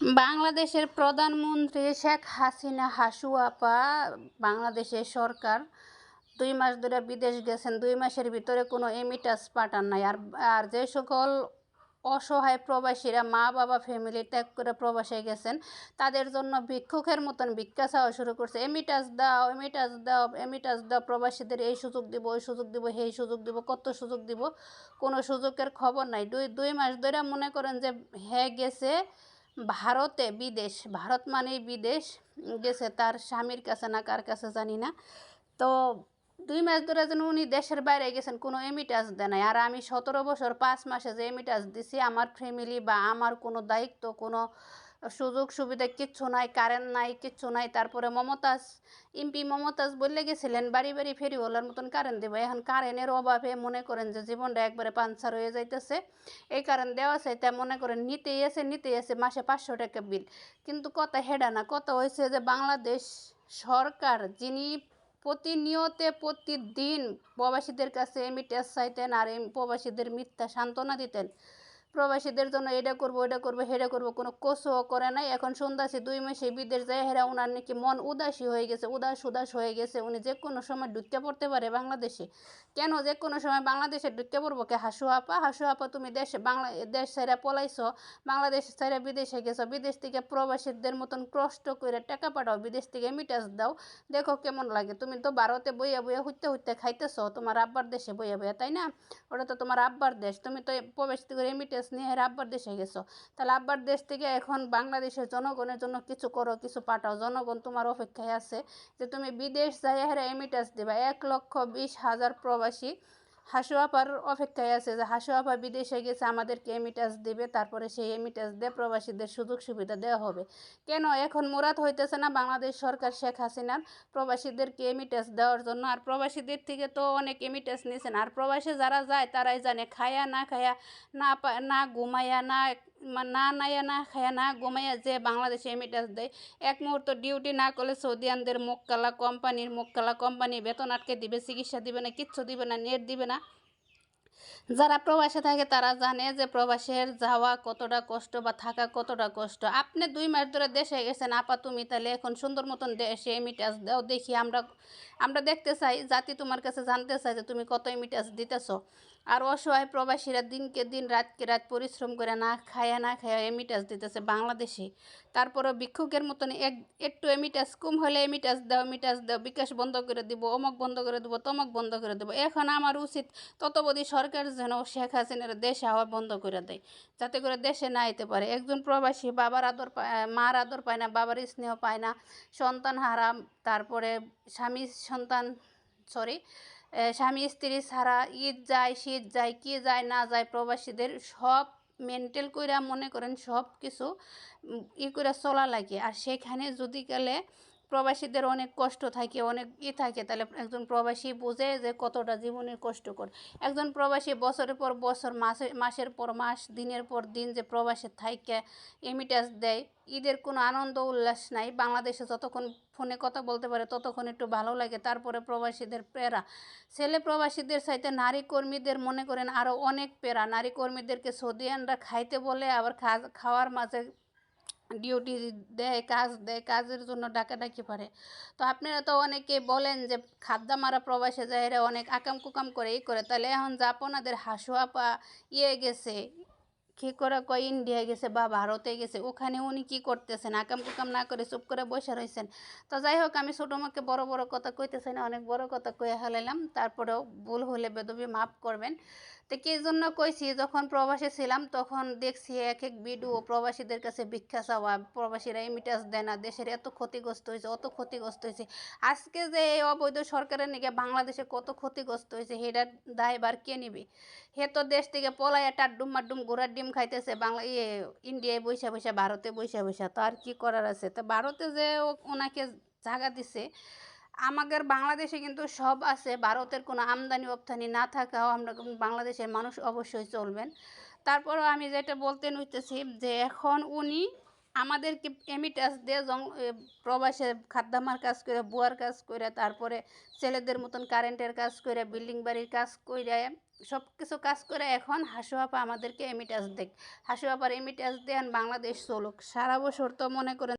বাংলাদেশের প্রধানমন্ত্রী শেখ হাসিনা হাসু আপা বাংলাদেশের সরকার দুই মাস ধরে বিদেশ গেছেন, দুই মাসের ভিতরে কোনো এমিটাস পাঠান নাই। আর আর যে সকল অসহায় প্রবাসীরা মা বাবা ফ্যামিলি ত্যাগ করে প্রবাসে গেছেন, তাদের জন্য ভিক্ষুকের মতন ভিক্ষা চাওয়া শুরু করছে। এমিটাস দাও এমিটাস দাও এমিটাস দাও, প্রবাসীদের এই সুযোগ দিব, ওই সুযোগ দিব, সেই সুযোগ দিব, কত সুযোগ দিব, কোনো সুযোগের খবর নাই। দুই দুই মাস ধরে মনে করেন যে হ্যাঁ গেছে ভারতে বিদেশ, ভারত মানেই বিদেশ, গেছে তার স্বামীর কাছে না কার কাছে জানি না। তো দুই মাস ধরে যেন উনি দেশের বাইরে গেছেন, কোনো এমিটাস দেয় নাই। আর আমি সতেরো বছর, পাঁচ মাসে যে এমিটাস দিছি, আমার ফ্যামিলি বা আমার কোনো দায়িত্ব, কোনো সুযোগ সুবিধা কিচ্ছু নাই কারেন্ট নাই, কিচ্ছু নাই, তারপরে মমতাজ এমপি মমতাজ বললে গেছিলেন, বাড়ি বাড়ি ফেরি ফেরিওয়ালার মতন কারেন্ট দেবো। এখন কারেন্টের অভাবে মনে করেন যে জীবনটা একবারে পাঞ্চার হয়ে যাইতেছে। এই কারণ দেওয়া চাইতে মনে করেন নিতেই আছে নিতেই আছে, মাসে পাঁচশো টাকা বিল কিন্তু কথা হেডা না, কথা হয়েছে যে বাংলাদেশ সরকার যিনি প্রতিনিয়তে প্রতিদিন প্রবাসীদের কাছে এমিটাস চাইতেন আর প্রবাসীদের মিথ্যা সান্ত্বনা দিতেন প্রবাসীদের জন্য এটা করব এটা করব হেটা করব, কোনো কোষও করে নাই। এখন শুনতেছি দুই মাসে বিদেশ যায়, হেরা ওনার নাকি মন উদাসী হয়ে গেছে, উদাস উদাস হয়ে গেছে। উনি যে কোনো সময় ঢুকতে পড়তে পারে বাংলাদেশে। কেন যে কোনো সময় বাংলাদেশে ঢুকতে পড়ব কে? হাসু আপা হাসু আপা, তুমি দেশে, বাংলা, দেশ ছেড়ে পলাইছো, বাংলাদেশ ছেড়ে বিদেশে গেছো, বিদেশ থেকে প্রবাসীদের মতন কষ্ট করে টাকা পাঠাও, বিদেশ থেকে মিটাস দাও। দেখো কেমন লাগে। তুমি তো ভারতে বইয়া বইয়া হুইতে হুইতে খাইতেছো, তোমার আব্বার দেশে বইয়া বইয়া, তাই না? ওটা তো তোমার আব্বার দেশ। তুমি তো প্রবাসী থেকে রেমিটেন্স নিয়ে আব্বার দেশে গেছো। তাহলে আব্বার দেশ থেকে এখন বাংলাদেশের জনগণের জন্য কিছু করো, কিছু পাঠাও। জনগণ তোমার অপেক্ষায় আছে যে তুমি বিদেশ যাই হেরা এমিটাস দেবা। এক লক্ষ বিশ হাজার প্রবাসী হাসু আপার অপেক্ষায় আছে যে হাসু আপা বিদেশে গেছে, আমাদেরকে এমিটাস দেবে, তারপরে সেই এমিটাস দিয়ে প্রবাসীদের সুযোগ সুবিধা দেওয়া হবে। কেন? এখন মুরাদ হইতেছে না বাংলাদেশ সরকার শেখ হাসিনার প্রবাসীদেরকে এমিটাস দেওয়ার জন্য। আর প্রবাসীদের থেকে তো অনেক এমিটাস নিয়েছেন আর প্রবাসে যারা যায়, তারাই জানে খায়া না খায়া, না না ঘুমায়া, না না নাইয়া না খায়া, না ঘুমাইয়া যে বাংলাদেশে এমিটাস দেয়। এক মুহূর্ত ডিউটি না করলে সৌদিয়ানদের মোক্কালা কোম্পানির মোক্কালা কোম্পানি বেতন আটকে দিবে, চিকিৎসা দিবে না, কিচ্ছু দিবে না নেট দিবে না। যারা প্রবাসে থাকে, তারা জানে যে প্রবাসের যাওয়া কতটা কষ্ট বা থাকা কতটা কষ্ট। আপনি দুই মাস ধরে দেশে গেছেন, আপা, তুমি তাহলে এখন সুন্দর মতন দেশে মিটাস দাও, দেখি আমরা আমরা দেখতে চাই, জাতি তোমার কাছে জানতে চাই যে তুমি কত মিটাস দিতেছ। আর অসহায় প্রবাসীরা দিনকে দিন রাতকে রাত পরিশ্রম করে না খায়া না খায়া এমিটাস দিতেছে বাংলাদেশে। তারপরে ভিক্ষুকের মতন এক, একটু এমিটাস কম হলে এমিটাস দাও এমিটাস দাও, বিকাশ বন্ধ করে দিব, অমক বন্ধ করে দেবো, তমক বন্ধ করে দেবো। এখন আমার উচিত ততবধি সরকার যেন শেখ হাসিনার দেশে হওয়া বন্ধ করে দেয়, যাতে করে দেশে না আইতে পারে। একজন প্রবাসী বাবার আদর পায় মার আদর পায় না, বাবার স্নেহ পায় না, সন্তান হারাম, তারপরে স্বামী, সন্তান সরি স্বামী, স্ত্রী ছাড়া ঈদ যায়, শীত যায়, কি যায়, না যায়, প্রবাসীদের সব মেন্টাল কইরা মনে করেন সব কিছু ই করে চলা লাগে। আর সেখানে যদি গেলে প্রবাসীদের অনেক কষ্ট থাকে, অনেক ই থাকে। তাহলে একজন প্রবাসী বোঝে যে কতটা জীবনের কষ্টকর। একজন প্রবাসী বছরের পর বছর, মাসে, মাসের পর মাস, দিনের পর দিন যে প্রবাসে থাইকে এমিটাস দেয়, ঈদের কোনো আনন্দ উল্লাস নাই। বাংলাদেশে যতক্ষণ ফোনে কথা বলতে পারে, ততক্ষণ একটু ভালো লাগে। তারপরে প্রবাসীদের প্রেরা ছেলে প্রবাসীদের সাথে নারী কর্মীদের মনে করেন আরও অনেক পেরা নারী কর্মীদেরকে সৌদিয়ানরা খাইতে বলে, আবার খাওয়ার মাঝে ডিউটি দেয় কাজ দেয়, কাজের জন্য ডাকাডাকি পারে তো আপনারা তো অনেকে বলেন যে খাদ্যা মারা প্রবাসে যায় অনেক আকাম কুকাম করে ই করে। তাহলে এখন জাপনাদের হাসুয়া পা ইয়ে গেছে কী করে কয় ইন্ডিয়া গেছে বা ভারতে গেছে, ওখানে উনি কি করতেছেন? আকাম কুকাম না করে চুপ করে বসে রয়েছেন তো যাই হোক, আমি ছোটো মাকে বড় বড় কথা কইতেছি না, অনেক বড় কথা কয়ে হালাইলাম। তারপরেও ভুল হলে বেদবি মাফ করবেন। তো কি জন্য কইছি, যখন প্রবাসে ছিলাম তখন দেখছি এক এক ভিডিও প্রবাসীদের কাছে ভিক্ষা চাওয়া, প্রবাসীরা ইমিটাস দেয় না, দেশের এত ক্ষতিগ্রস্ত হয়েছে, অত ক্ষতিগ্রস্ত হয়েছে। আজকে যে এই অবৈধ সরকারের নিকে বাংলাদেশে কত ক্ষতিগ্রস্ত হয়েছে সেটার দায়বার কে নিবে? হে তো দেশ থেকে পলাইয়া টাড্ডুম মাড্ডুম ঘোড়ার ডিম খাইতেছে, বাংলা ইয়ে ইন্ডিয়ায় বৈশা বৈশা ভারতে বৈশা বৈশা তো আর কি করার আছে? তো ভারতে যে ওনাকে জায়গা দিছে, আমাদের বাংলাদেশে কিন্তু সব আছে, ভারতের কোনো আমদানি রপ্তানি না থাকাও আমরা বাংলাদেশের মানুষ অবশ্যই চলবেন। তারপরও আমি যেটা বলতে নিতেছি যে এখন উনি আমাদেরকে এমিটাস দিয়ে জং প্রবাসে খাদ্যামার কাজ করে, বুয়ার কাজ করে, তারপরে ছেলেদের মতন কারেন্টের কাজ করে বিল্ডিং বাড়ির কাজ করে সব কিছু কাজ করে, এখন হাসু আপা আমাদেরকে এমিটাস দেখ হাসু আপার এমিটাস দেন, বাংলাদেশ চলুক। সারা বছর তো মনে করেন